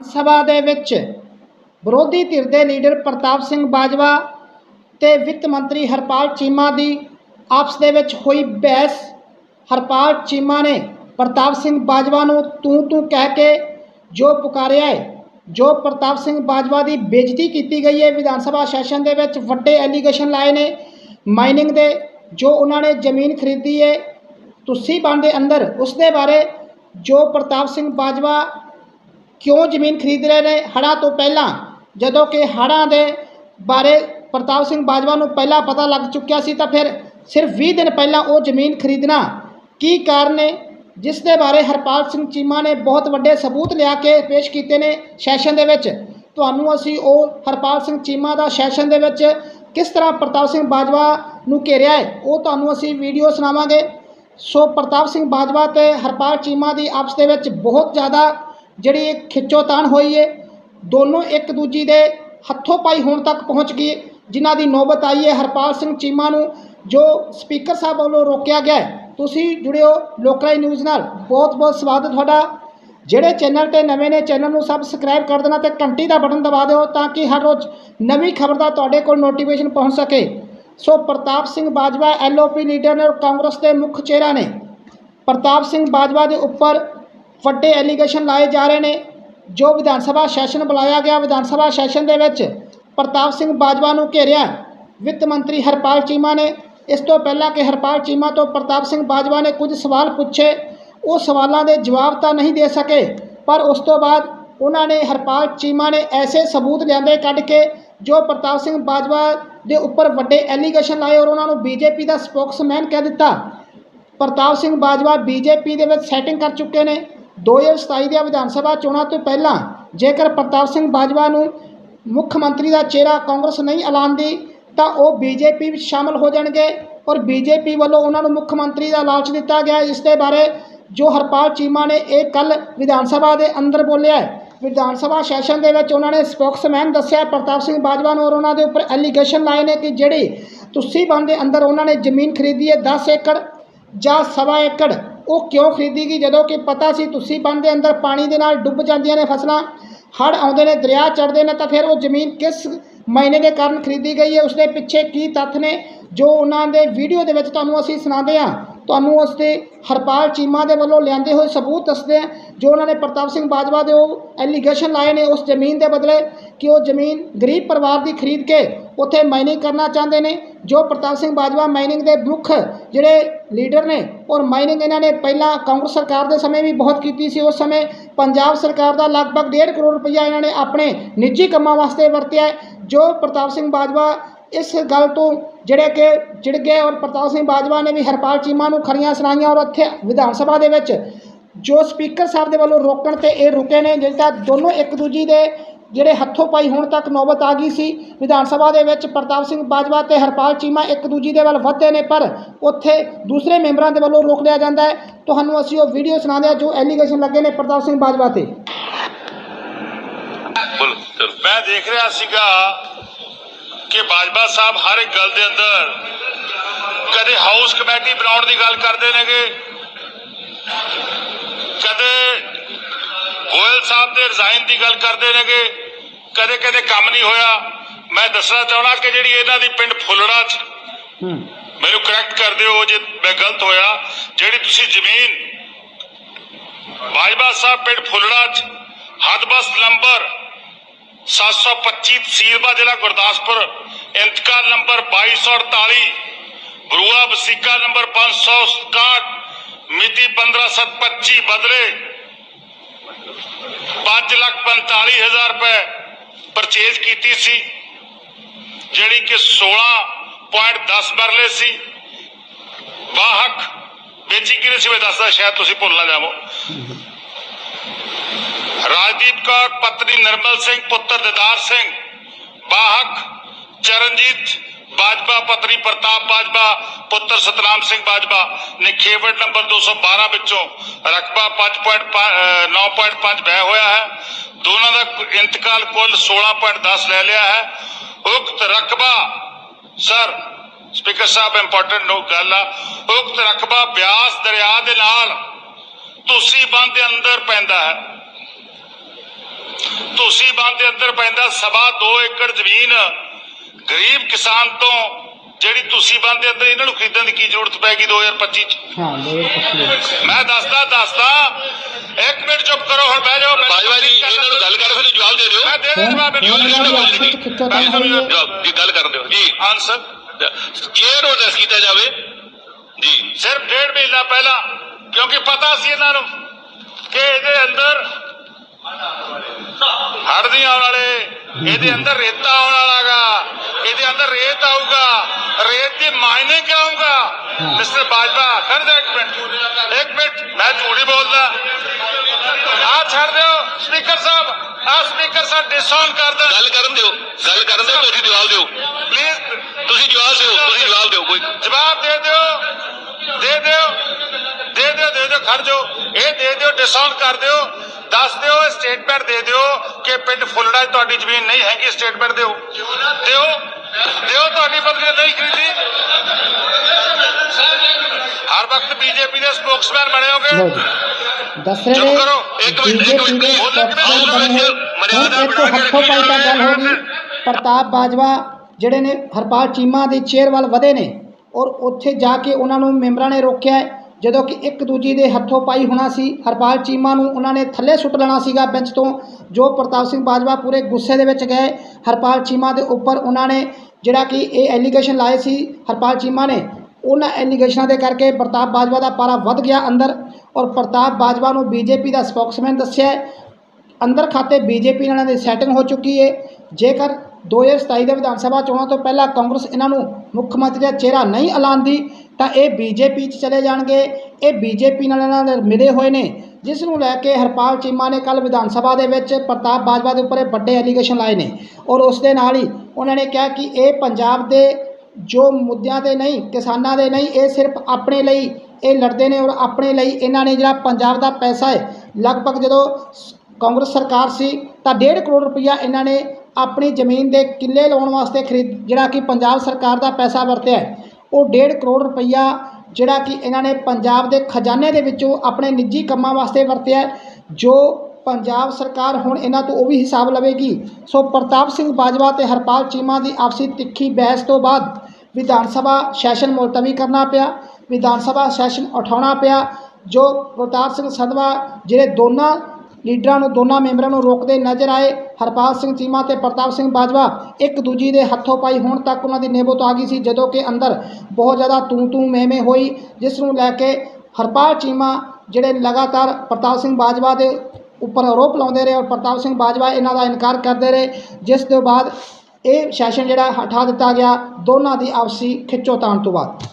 ਸਭਾ ਦੇ ਵਿੱਚ ਵਿਰੋਧੀ ਧਿਰ ਦੇ ਲੀਡਰ ਪ੍ਰਤਾਪ ਸਿੰਘ ਬਾਜਵਾ ਤੇ ਵਿੱਤ ਮੰਤਰੀ ਹਰਪਾਲ ਚੀਮਾ ਦੀ ਆਪਸ ਦੇ ਵਿੱਚ ਹੋਈ ਬਹਿਸ, ਹਰਪਾਲ ਚੀਮਾ ਨੇ ਪ੍ਰਤਾਪ ਸਿੰਘ ਬਾਜਵਾ ਨੂੰ ਤੂੰ ਤੂੰ ਕਹਿ ਕੇ ਜੋ ਪੁਕਾਰਿਆ ਹੈ ਜੋ ਪ੍ਰਤਾਪ ਸਿੰਘ ਬਾਜਵਾ ਦੀ ਬੇਇੱਜ਼ਤੀ ਕੀਤੀ ਗਈ ਹੈ ਵਿਧਾਨ ਸਭਾ ਸੈਸ਼ਨ ਦੇ ਵਿੱਚ ਵੱਡੇ ਐਲੀਗੇਸ਼ਨ ਲਾਏ ਨੇ ਮਾਈਨਿੰਗ ਦੇ, ਜੋ ਉਹਨਾਂ ਨੇ ਜ਼ਮੀਨ ਖਰੀਦੀ ਹੈ ਤੁਸੀਂ ਬਣ ਦੇ ਅੰਦਰ, ਉਸ ਦੇ ਬਾਰੇ ਜੋ ਪ੍ਰਤਾਪ ਸਿੰਘ ਬਾਜਵਾ ਕਿਉਂ ਜ਼ਮੀਨ ਖਰੀਦ ਰਹੇ ਨੇ? ਹੜ੍ਹਾਂ ਤੋਂ ਪਹਿਲਾਂ, ਜਦੋਂ ਕਿ ਹੜ੍ਹਾਂ ਦੇ ਬਾਰੇ ਪ੍ਰਤਾਪ ਸਿੰਘ ਬਾਜਵਾ ਨੂੰ ਪਹਿਲਾਂ ਪਤਾ ਲੱਗ ਚੁੱਕਿਆ ਸੀ, ਤਾਂ ਫਿਰ ਸਿਰਫ 20 ਦਿਨ ਪਹਿਲਾਂ ਉਹ ਜ਼ਮੀਨ ਖਰੀਦਣਾ ਕੀ ਕਾਰਨ ਨੇ ਜਿਸ ਦੇ ਬਾਰੇ ਹਰਪਾਲ ਸਿੰਘ ਚੀਮਾ ਨੇ ਬਹੁਤ ਵੱਡੇ ਸਬੂਤ ਲਿਆ ਕੇ ਪੇਸ਼ ਕੀਤੇ ਨੇ ਸੈਸ਼ਨ ਦੇ ਵਿੱਚ। ਤੁਹਾਨੂੰ ਅਸੀਂ ਉਹ ਹਰਪਾਲ ਸਿੰਘ ਚੀਮਾ ਦਾ ਸੈਸ਼ਨ ਦੇ ਵਿੱਚ ਕਿਸ ਤਰ੍ਹਾਂ ਪ੍ਰਤਾਪ ਸਿੰਘ ਬਾਜਵਾ ਨੂੰ ਘੇਰਿਆ ਹੈ ਉਹ ਤੁਹਾਨੂੰ ਅਸੀਂ ਵੀਡੀਓ ਸੁਣਾਵਾਂਗੇ। ਸੋ ਪ੍ਰਤਾਪ ਸਿੰਘ ਬਾਜਵਾ ਤੇ ਹਰਪਾਲ ਚੀਮਾ ਦੀ ਆਪਸ ਦੇ ਵਿੱਚ ਬਹੁਤ ਜ਼ਿਆਦਾ ਜਿਹੜੀ ਖਿੱਚੋਤਾਣ ਹੋਈ ਹੈ ਦੋਨੋਂ ਇੱਕ ਦੂਜੀ ਦੇ ਹੱਥੋਂ ਪਾਈ ਹੋਣ ਤੱਕ ਪਹੁੰਚ ਗਈ ਜਿਨ੍ਹਾਂ ਦੀ ਨੌਬਤ ਆਈ ਹੈ ਹਰਪਾਲ ਸਿੰਘ ਚੀਮਾ ਨੂੰ, ਜੋ ਸਪੀਕਰ ਸਾਹਿਬ ਵੱਲੋਂ ਰੋਕਿਆ ਗਿਆ ਤੁਸੀਂ ਜੁੜਿਓ ਲੋਕਰਾਈ ਨਿਊਜ਼ ਨਾਲ। ਬਹੁਤ ਬਹੁਤ ਸਵਾਗਤ ਤੁਹਾਡਾ। ਜਿਹੜੇ ਚੈਨਲ ਤੇ ਨਵੇਂ ਨੇ, ਚੈਨਲ ਨੂੰ ਸਬਸਕ੍ਰਾਈਬ ਕਰ ਦੇਣਾ ਤੇ ਘੰਟੀ ਦਾ ਬਟਨ ਦਬਾ ਦਿਓ ਤਾਂ ਕਿ ਹਰ ਰੋਜ਼ ਨਵੀਂ ਖਬਰ ਦਾ ਤੁਹਾਡੇ ਕੋਲ ਨੋਟੀਫਿਕੇਸ਼ਨ ਪਹੁੰਚ ਸਕੇ। So Partap Singh Bajwa LOP leader ਨੇ ਔਰ ਕਾਂਗਰਸ ਦੇ ਮੁੱਖ ਚਿਹਰਾ ਨੇ। ਪ੍ਰਤਾਪ ਸਿੰਘ ਬਾਜਵਾ ਦੇ ਉੱਪਰ ਵੱਡੇ ਐਲੀਗੇਸ਼ਨ ਲਾਏ ਜਾ ਰਹੇ ਨੇ, ਜੋ ਵਿਧਾਨ ਸਭਾ ਸੈਸ਼ਨ ਬੁਲਾਇਆ ਗਿਆ। ਵਿਧਾਨ ਸਭਾ ਸੈਸ਼ਨ ਦੇ ਵਿੱਚ ਪ੍ਰਤਾਪ ਸਿੰਘ ਬਾਜਵਾ ਨੂੰ ਘੇਰਿਆ ਵਿੱਤ ਮੰਤਰੀ ਹਰਪਾਲ ਚੀਮਾ ਨੇ। ਇਸ ਤੋਂ ਪਹਿਲਾਂ ਕਿ ਹਰਪਾਲ ਚੀਮਾ ਤੋਂ ਪ੍ਰਤਾਪ ਸਿੰਘ ਬਾਜਵਾ ਨੇ ਕੁਝ ਸਵਾਲ ਪੁੱਛੇ, ਉਹ ਸਵਾਲਾਂ ਦੇ ਜਵਾਬ ਤਾਂ ਨਹੀਂ ਦੇ ਸਕੇ, ਪਰ ਉਸ ਤੋਂ ਬਾਅਦ ਉਹਨਾਂ ਨੇ ਹਰਪਾਲ ਚੀਮਾ ਨੇ ਐਸੇ ਸਬੂਤ ਲਿਆਂਦੇ ਕੱਢ ਕੇ, ਜੋ ਪ੍ਰਤਾਪ ਸਿੰਘ ਬਾਜਵਾ ਦੇ ਉੱਪਰ ਵੱਡੇ ਐਲੀਗੇਸ਼ਨ ਲਾਏ ਔਰ ਉਹਨਾਂ ਨੂੰ ਬੀਜੇਪੀ ਦਾ ਸਪੋਕਸਮੈਨ ਕਹਿ ਦਿੱਤਾ। ਪ੍ਰਤਾਪ ਸਿੰਘ ਬਾਜਵਾ ਬੀਜੇਪੀ ਦੇ ਵਿੱਚ ਸੈਟਿੰਗ ਕਰ ਚੁੱਕੇ ਨੇ। 2027 ਦੀਆਂ ਵਿਧਾਨ ਸਭਾ ਚੋਣਾਂ ਤੋਂ ਪਹਿਲਾਂ ਜੇਕਰ ਪ੍ਰਤਾਪ ਸਿੰਘ ਬਾਜਵਾ ਨੂੰ ਮੁੱਖ ਮੰਤਰੀ ਦਾ ਚਿਹਰਾ ਕਾਂਗਰਸ ਨਹੀਂ ਐਲਾਨਦੀ ਤਾਂ ਉਹ ਬੀਜੇਪੀ ਵਿੱਚ ਸ਼ਾਮਲ ਹੋ ਜਾਣਗੇ ਔਰ ਬੀਜੇਪੀ ਵੱਲੋਂ ਉਹਨਾਂ ਨੂੰ ਮੁੱਖ ਮੰਤਰੀ ਦਾ ਲਾਲਚ ਦਿੱਤਾ ਗਿਆ ਇਸ ਦੇ ਬਾਰੇ ਜੋ ਹਰਪਾਲ ਚੀਮਾ ਨੇ ਇਹ ਕੱਲ ਵਿਧਾਨ ਸਭਾ ਦੇ ਅੰਦਰ ਬੋਲਿਆ ਵਿਧਾਨ ਸਭਾ ਸੈਸ਼ਨ ਦੇ ਵਿੱਚ ਉਹਨਾਂ ਨੇ ਸਪੋਕਸਮੈਨ ਦੱਸਿਆ, ਪ੍ਰਤਾਪ ਸਿੰਘ ਬਾਜਵਾ ਨੂੰ ਔਰ ਉਹਨਾਂ ਦੇ ਉੱਪਰ ਐਲੀਗੇਸ਼ਨ ਲਾਏ ਨੇ ਕਿ ਜਿਹੜੀ ਤੁਸੀਂ ਬੰਦ ਦੇ ਅੰਦਰ ਉਹਨਾਂ ਨੇ ਜ਼ਮੀਨ ਖਰੀਦੀ ਹੈ 10 ਏਕੜ ਜਾਂ ਸਵਾ ਏਕੜ ਉਹ ਕਿਉਂ ਖਰੀਦੀ ਗਈ ਜਦੋਂ ਕਿ ਪਤਾ ਸੀ ਤੁਸੀਂ ਬੰਦ ਦੇ ਅੰਦਰ ਪਾਣੀ ਦੇ ਨਾਲ ਡੁੱਬ ਜਾਂਦੀਆਂ ਨੇ ਫਸਲਾਂ, ਹੜ੍ਹ ਆਉਂਦੇ ਨੇ, ਦਰਿਆ ਚੜ੍ਹਦੇ ਨੇ, ਤਾਂ ਫਿਰ ਉਹ ਜ਼ਮੀਨ ਕਿਸ ਮਹੀਨੇ ਦੇ ਕਾਰਨ ਖਰੀਦੀ ਗਈ ਹੈ? ਉਸ ਦੇ ਪਿੱਛੇ ਕੀ ਤੱਥ ਨੇ ਜੋ ਉਹਨਾਂ ਦੇ ਵੀਡੀਓ ਦੇ ਵਿੱਚ ਤੁਹਾਨੂੰ ਅਸੀਂ ਸੁਣਾਉਂਦੇ ਹਾਂ। ਤੁਹਾਨੂੰ ਉਸ ਦੇ ਹਰਪਾਲ ਚੀਮਾ ਦੇ ਵੱਲੋਂ ਲਿਆਂਦੇ ਹੋਏ ਸਬੂਤ ਦੱਸਦੇ ਹਾਂ, ਜੋ ਉਹਨਾਂ ਨੇ ਪ੍ਰਤਾਪ ਸਿੰਘ ਬਾਜਵਾ ਦੇ ਉਹ ਐਲੀਗੇਸ਼ਨ ਲਾਏ ਨੇ ਉਸ ਜ਼ਮੀਨ ਦੇ ਬਦਲੇ ਕਿ ਉਹ ਜ਼ਮੀਨ ਗਰੀਬ ਪਰਿਵਾਰ ਦੀ ਖਰੀਦ ਕੇ ਉੱਥੇ ਮਾਈਨਿੰਗ ਕਰਨਾ ਚਾਹੁੰਦੇ ਨੇ। ਜੋ ਪ੍ਰਤਾਪ ਸਿੰਘ ਬਾਜਵਾ ਮਾਈਨਿੰਗ ਦੇ ਮੁੱਖ ਜਿਹੜੇ ਲੀਡਰ ਨੇ ਔਰ ਮਾਈਨਿੰਗ ਇਹਨਾਂ ਨੇ ਪਹਿਲਾਂ ਕਾਂਗਰਸ ਸਰਕਾਰ ਦੇ ਸਮੇਂ ਵੀ ਬਹੁਤ ਕੀਤੀ ਸੀ, ਉਸ ਸਮੇਂ ਪੰਜਾਬ ਸਰਕਾਰ ਦਾ ਲਗਭਗ 1.5 ਕਰੋੜ ਰੁਪਈਆ ਇਹਨਾਂ ਨੇ ਆਪਣੇ ਨਿੱਜੀ ਕੰਮਾਂ ਵਾਸਤੇ ਵਰਤਿਆ ਜੋ ਪ੍ਰਤਾਪ ਸਿੰਘ ਬਾਜਵਾ ਇਸ ਗੱਲ ਤੋਂ ਜਿਹੜੇ ਕਿ ਚਿੜ ਗਏ ਔਰ ਪ੍ਰਤਾਪ ਸਿੰਘ ਬਾਜਵਾ ਨੇ ਵੀ ਹਰਪਾਲ ਚੀਮਾ ਨੂੰ ਖਰੀਆਂ ਸੁਣਾਈਆਂ ਔਰ ਇੱਥੇ ਵਿਧਾਨ ਸਭਾ ਦੇ ਵਿੱਚ ਜੋ ਸਪੀਕਰ ਸਾਹਿਬ ਦੇ ਵੱਲੋਂ ਰੋਕਣ ਤੇ ਇਹ ਰੁਕੇ ਨੇ ਜਿਹੜਾ ਦੋਨੋਂ ਇੱਕ ਦੂਜੀ ਦੇ ਜਿਹੜੇ ਹੱਥੋਂ ਪਾਈ ਹੁਣ ਤੱਕ ਨੌਬਤ ਆ ਗਈ ਸੀ, ਵਿਧਾਨ ਸਭਾ ਦੇ ਵਿੱਚ ਪ੍ਰਤਾਪ ਸਿੰਘ ਬਾਜਵਾ ਤੇ ਹਰਪਾਲ ਚੀਮਾ ਇੱਕ ਦੂਜੀ ਦੇ ਵੱਲ ਵੱਧਦੇ ਨੇ, ਪਰ ਉੱਥੇ ਦੂਸਰੇ ਮੈਂਬਰਾਂ ਦੇ ਵੱਲੋਂ ਰੋਕ ਲਿਆ ਜਾਂਦਾ ਹੈ। ਤੁਹਾਨੂੰ ਅਸੀਂ ਉਹ ਵੀਡੀਓ ਸੁਣਾਉਂਦੇ ਹਾਂ ਜੋ ਐਲੀਗੇਸ਼ਨ ਲੱਗੇ ਨੇ ਪ੍ਰਤਾਪ ਸਿੰਘ ਬਾਜਵਾ ਤੇ। ਮੈਂ ਦੇਖ ਰਿਹਾ ਸੀਗਾ ਕਿ ਬਾਜਵਾ ਸਾਹਿਬ ਹਰ ਇੱਕ ਗੱਲ ਦੇ ਅੰਦਰ ਕਦੇ ਹਾਊਸ ਕਮੇਟੀ ਬਣਾਉਣ ਦੀ ਗੱਲ ਕਰਦੇ ਨੇਗੇ। ਕਦੇ ਗੋਇਲ ਸਾਹਿਬ ਦੇ ਰਿਜ਼ਾਈਨ ਦੀ ਗੱਲ ਕਰਦੇ ਨੇਗੇ। ਕਦੇ ਕਦੇ ਕੰਮ ਨਹੀਂ ਹੋਇਆ। ਮੈਂ ਦੱਸਣਾ ਚਾਹਣਾ ਕਿ ਜਿਹੜੀ ਇਹਨਾਂ ਦੀ ਪਿੰਡ ਫੁੱਲੜਾ ਚ ਮੈਨੂੰ ਕਰੈਕਟ ਕਰ ਦਿਓ ਜੇ ਮੈਂ ਗਲਤ ਹੋਇਆ। ਜਿਹੜੀ ਤੁਸੀਂ ਜ਼ਮੀਨ ਬਾਜਵਾ ਸਾਹਿਬ ਪਿੰਡ ਫੁੱਲੜਾ ਚ ਹਦਬਸਤ ਨੰਬਰ 725 ਤਹਿਸੀਲਬਾ ਜ਼ਿਲ੍ਹਾ ਗੁਰਦਾਸਪੁਰ ਇੰਤਕਾਲ ਨੰਬਰ 2248 ਬਰੂਆ ਵਸੀਕਾ ਨੰਬਰ 561 ਮਿਤੀ 15725 ਬਦਲੇ 545000 ਰੁਪਏ। ਪਰਚੇਜ਼ ਕੀਤੀ ਸੀ ਜਿਹੜੀ ਕਿ 16.10 ਮਰਲੇ ਸੀ ਵਾਹਕ ਵੇਚੀ ਕਿਨੇ ਸੀ ਮੈਂ ਦੱਸਦਾ ਸ਼ਾਇਦ ਤੁਸੀਂ ਭੁੱਲ ਨਾ ਜਾਵੋ ਰਾਜਦੀਪ ਕੌਰ ਪਤਨੀ ਨਰਮਲ ਸਿੰਘ ਪੁੱਤਰ ਦਿਦਾਰ ਸਿੰਘ ਬਾਹਕ ਚਰਨਜੀਤ ਬਾਜਵਾ ਪਤਨੀ ਪ੍ਰਤਾਪ ਬਾਜਵਾ, ਪੁੱਤਰ ਸਤਨਾਮ ਸਿੰਘ ਬਾਜਵਾ ਨਿਖੇਵੜ ਨੰਬਰ 212 ਵਿੱਚੋਂ ਰਕਬਾ 5.9.5 ਬਹਿ ਹੋਇਆ ਹੈ। ਦੋਨਾਂ ਦਾ ਇੰਤਕਾਲ ਕੁੱਲ 16.10 ਲੈ ਲਿਆ ਹੈ। ਉਕਤ ਰਕਬਾ, ਸਰ, ਸਪੀਕਰ ਸਾਹਿਬ ਇੰਪੋਰਟੈਂਟ ਨੋ ਗੱਲ ਆ। ਉਕਤ ਰਕਬਾ ਬਿਆਸ ਦਰਿਆ ਦੇ ਨਾਲ ਤੁਸੀਂ ਬੰਦ ਦੇ ਅੰਦਰ ਪੈਂਦਾ ਹੈ। ਬੰਦ ਦੇ ਅੰਦਰ ਪੈਂਦਾ, ਸਵਾ 2 ਏਕੜ ਜ਼ਮੀਨ ਗਰੀਬ ਕਿਸਾਨ ਤੋਂ ਜਿਹੜੀ ਤੁਸੀਂ ਬੰਦ ਅੰਦਰ ਇਹਨਾਂ ਨੂੰ ਖਰੀਦਣ ਦੀ ਕੀ ਜ਼ਰੂਰਤ ਪੈਗੀ 2025 ਚ? ਹਾਂ ਮੈਂ ਦੱਸਦਾ ਦੱਸਦਾ ਇੱਕ ਮਿੰਟ ਚੁੱਪ ਕਰੋ ਹੁਣ ਬਹਿ ਜਾਓ ਬਾਜਵਾ ਜੀ ਇਹਨਾਂ ਨੂੰ ਗੱਲ ਕਰ ਫਿਰ ਜਵਾਬ ਦੇ ਦਿਓ। ਮੈਂ ਦੇ ਦੇ ਜਵਾਬ ਨਹੀਂ ਦੀ ਗੱਲ ਕਰਨ ਦਿਓ। ਜੀ। ਆਨਸਰ ਚੇਅਰ ਅਡਰੈਸ ਕੀਤਾ ਜਾਵੇ ਜੀ। ਸਿਰਫ ਡੇਢ ਮਹੀਨਾ ਪਹਿਲਾਂ ਕਿਉਂਕਿ ਪਤਾ ਸੀ ਇਹਨਾਂ ਨੂੰ ਕਿ ਇਹਦੇ ਅੰਦਰ ਹੜ੍ਹ ਆਉਣ ਵਾਲੇ ਇਹਦੇ ਅੰਦਰ ਰੇਤਾ ਆਉਣ ਵਾਲਾਗਾ ਇਹਦੇ ਅੰਦਰ ਰੇਤ ਆਊਗਾ ਰੇਤ ਦੀ ਮਾਇਨੇ ਕਰਾਉਂਗਾ ਹਾਂ। ਮਿਸਟਰ ਬਾਜਵਾ ਕਰ ਦੇ ਇੱਕ ਮਿੰਟ ਇੱਕ ਮਿੰਟ ਮੈਂ ਝੂਠੀ ਬੋਲਦਾ ਆ ਛੱਡ ਦਿਓ ਸਪੀਕਰ ਸਾਹਿਬ ਆ ਸਪੀਕਰ ਸਾਹਿਬ ਡਿਸਆਨ ਕਰ ਦੇ ਗੱਲ ਕਰਨ ਦਿਓ ਗੱਲ ਕਰਨ ਦਿਓ ਤੁਸੀਂ ਜਵਾਬ ਦਿਓ ਪਲੀਜ਼ ਤੁਸੀਂ ਜਵਾਬ ਦਿਓ ਤੁਸੀਂ ਜਵਾਬ ਦਿਓ ਕੋਈ ਜਵਾਬ ਦੇ ਦਿਓ ਦੇ ਦਿਓ ਦੇ ਦਿਓ ਦੇ ਦਿਓ ਖੜ ਜਾਓ ਇਹ ਦੇ ਦਿਓ ਡਿਸਕਾਊਂਟ ਕਰ ਦਿਓ ਦੱਸ ਦਿਓ ਸਟੇਟਮੈਂਟ ਦੇ ਦਿਓ ਕਿ ਪਿੰਡ ਫੁੱਲੜਾ ਤੁਹਾਡੀ ਜ਼ਮੀਨ ਨਹੀਂ ਹੈਗੀ ਸਟੇਟਮੈਂਟ ਦਿਓ। ਦਿਓ ਦਿਓ ਤੁਹਾਡੀ ਬਦਲੀ ਨਹੀਂ ਖਰੀਦੀ। ਹਰ ਵਕਤ ਬੀਜੇਪੀ ਦੇ ਸਪੋਕਸਮੈਨ ਬਣੇ ਹੋਗੇ। ਦੱਸ ਰਹੇ ਨੇ ਕਰੋ, ਇੱਕ ਮਿੰਟ, ਇੱਕ ਮਿੰਟ। ਮਰਿਆਦਾ ਬਣਾ ਕੇ ਰੱਖੀ ਪ੍ਰਤਾਪ ਬਾਜਵਾ ਜਿਹੜੇ ਨੇ ਹਰਪਾਲ ਚੀਮਾ ਦੇ ਚੇਅਰ ਵੱਲ ਵਧੇ ਨੇ ਔਰ ਉੱਥੇ ਜਾ ਕੇ ਉਹਨਾਂ ਨੂੰ ਮੈਂਬਰਾਂ ਨੇ ਰੋਕਿਆ। ਜਦੋਂ ਕਿ ਇੱਕ ਦੂਜੀ ਦੇ ਹੱਥੋਂ ਪਾਈ ਹੋਣਾ ਸੀ, ਹਰਪਾਲ ਚੀਮਾ ਨੂੰ ਉਹਨਾਂ ਨੇ ਥੱਲੇ ਸੁੱਟ ਲੈਣਾ ਸੀਗਾ ਬੈਂਚ ਤੋਂ, ਜੋ ਪ੍ਰਤਾਪ ਸਿੰਘ ਬਾਜਵਾ ਪੂਰੇ ਗੁੱਸੇ ਦੇ ਵਿੱਚ ਗਏ। ਹਰਪਾਲ ਚੀਮਾ ਦੇ ਉੱਪਰ ਉਹਨਾਂ ਨੇ ਜਿਹੜਾ ਕਿ ਇਹ ਐਲੀਗੇਸ਼ਨ ਲਾਏ ਸੀ, ਹਰਪਾਲ ਚੀਮਾ ਨੇ, ਉਹਨਾਂ ਐਲੀਗੇਸ਼ਨਾਂ ਦੇ ਕਰਕੇ ਪ੍ਰਤਾਪ ਬਾਜਵਾ ਦਾ ਪਾਰਾ ਵੱਧ ਗਿਆ ਅੰਦਰ ਔਰ ਪ੍ਰਤਾਪ ਬਾਜਵਾ ਨੂੰ ਬੀਜੇਪੀ ਦਾ ਸਪੋਕਸਮੈਨ ਦੱਸਿਆ, ਅੰਦਰ ਖਾਤੇ ਬੀਜੇਪੀ ਨਾਲ ਇਹਨਾਂ ਦੀ ਸੈਟਿੰਗ ਹੋ ਚੁੱਕੀ ਹੈ ਜੇਕਰ 2027 ਦੇ ਵਿਧਾਨ ਸਭਾ ਚੋਣਾਂ ਤੋਂ ਪਹਿਲਾਂ ਕਾਂਗਰਸ ਇਹਨਾਂ ਨੂੰ ਮੁੱਖ ਮੰਤਰੀ ਦਾ ਚਿਹਰਾ ਨਹੀਂ ਐਲਾਨਦੀ ਤਾਂ ਇਹ ਬੀਜੇਪੀ 'ਚ ਚਲੇ ਜਾਣਗੇ ਇਹ ਬੀਜੇਪੀ ਨਾਲ ਇਹਨਾਂ ਨਾਲ ਮਿਲੇ ਹੋਏ ਨੇ, ਜਿਸ ਨੂੰ ਲੈ ਕੇ ਹਰਪਾਲ ਚੀਮਾ ਨੇ ਕੱਲ ਵਿਧਾਨ ਸਭਾ ਦੇ ਵਿੱਚ ਪ੍ਰਤਾਪ ਬਾਜਵਾ ਦੇ ਉੱਪਰ ਵੱਡੇ ਐਲੀਗੇਸ਼ਨ ਲਾਏ ਨੇ ਔਰ ਉਸ ਦੇ ਨਾਲ ਹੀ ਉਹਨਾਂ ਨੇ ਕਿਹਾ ਕਿ ਇਹ ਪੰਜਾਬ ਦੇ ਜੋ ਮੁੱਦਿਆਂ ਤੇ ਨਹੀਂ, ਕਿਸਾਨਾਂ ਦੇ ਨਹੀਂ, ਇਹ ਸਿਰਫ ਆਪਣੇ ਲਈ ਇਹ ਲੜਦੇ ਨੇ ਔਰ ਆਪਣੇ ਲਈ ਇਹਨਾਂ ਨੇ ਜਿਹੜਾ ਪੰਜਾਬ ਦਾ ਪੈਸਾ ਹੈ, ਲਗਭਗ ਜਦੋਂ ਸ- ਕਾਂਗਰਸ ਸਰਕਾਰ ਸੀ ਤਾਂ 1.5 ਕਰੋੜ ਰੁਪਈਆ ਇਹਨਾਂ ਨੇ ਆਪਣੀ ਜ਼ਮੀਨ ਦੇ ਕਿੱਲੇ ਲਾਉਣ ਵਾਸਤੇ ਖਰੀਦ, ਜਿਹੜਾ ਕਿ ਪੰਜਾਬ ਸਰਕਾਰ ਦਾ ਪੈਸਾ ਵਰਤਿਆ ਹੈ। ਉਹ 1.5 ਕਰੋੜ ਰੁਪਈਆ ਜਿਹੜਾ ਕਿ ਇਹਨਾਂ ਨੇ ਪੰਜਾਬ ਦੇ ਖਜ਼ਾਨੇ ਦੇ ਵਿੱਚੋਂ ਆਪਣੇ ਨਿੱਜੀ ਕੰਮਾਂ ਵਾਸਤੇ ਵਰਤਿਆ ਜੋ ਪੰਜਾਬ ਸਰਕਾਰ ਹੁਣ ਇਹਨਾਂ ਤੋਂ ਉਹ ਵੀ ਹਿਸਾਬ ਲਵੇਗੀ। ਸੋ ਪ੍ਰਤਾਪ ਸਿੰਘ ਬਾਜਵਾ ਤੇ ਹਰਪਾਲ ਚੀਮਾ ਦੀ ਆਪਸੀ ਤਿੱਖੀ ਬਹਿਸ ਤੋਂ ਬਾਅਦ ਵਿਧਾਨ ਸਭਾ ਸੈਸ਼ਨ ਮੁਲਤਵੀ ਕਰਨਾ ਪਿਆ। ਵਿਧਾਨ ਸਭਾ ਸੈਸ਼ਨ ਉਠਾਉਣਾ ਪਿਆ, ਜੋ ਪ੍ਰਤਾਪ ਸਿੰਘ ਸੰਧਵਾ, ਜਿਹੜੇ ਦੋਨਾਂ ਲੀਡਰਾਂ ਨੂੰ ਦੋਨਾਂ ਮੈਂਬਰਾਂ ਨੂੰ ਰੋਕਦੇ ਨਜ਼ਰ ਆਏ। ਹਰਪਾਲ ਸਿੰਘ ਚੀਮਾ ਤੇ ਪ੍ਰਤਾਪ ਸਿੰਘ ਬਾਜਵਾ ਇੱਕ ਦੂਜੀ ਦੇ ਹੱਥੋਂ ਪਾਈ ਹੋਣ ਤੱਕ ਉਹਨਾਂ ਦੀ ਨੇਬਤ ਆ ਗਈ ਸੀ, ਜਦੋਂ ਕਿ ਅੰਦਰ ਬਹੁਤ ਜ਼ਿਆਦਾ ਤੂੰ ਤੂੰ ਮੈਂ ਹੋਈ, ਜਿਸ ਨੂੰ ਲੈ ਕੇ ਹਰਪਾਲ ਚੀਮਾ ਜਿਹੜੇ ਲਗਾਤਾਰ ਪ੍ਰਤਾਪ ਸਿੰਘ ਬਾਜਵਾ ਦੇ ਉੱਪਰ ਆਰੋਪ ਲਾਉਂਦੇ ਰਹੇ ਔਰ ਪ੍ਰਤਾਪ ਸਿੰਘ ਬਾਜਵਾ ਇਹਨਾਂ ਦਾ ਇਨਕਾਰ ਕਰਦੇ ਰਹੇ, ਜਿਸ ਤੋਂ ਬਾਅਦ ਇਹ ਸੈਸ਼ਨ ਜਿਹੜਾ ਹਟਾ ਦਿੱਤਾ ਗਿਆ, ਦੋਨਾਂ ਦੀ ਆਪਸੀ ਖਿੱਚੋਤਾਣ ਤੋਂ ਬਾਅਦ।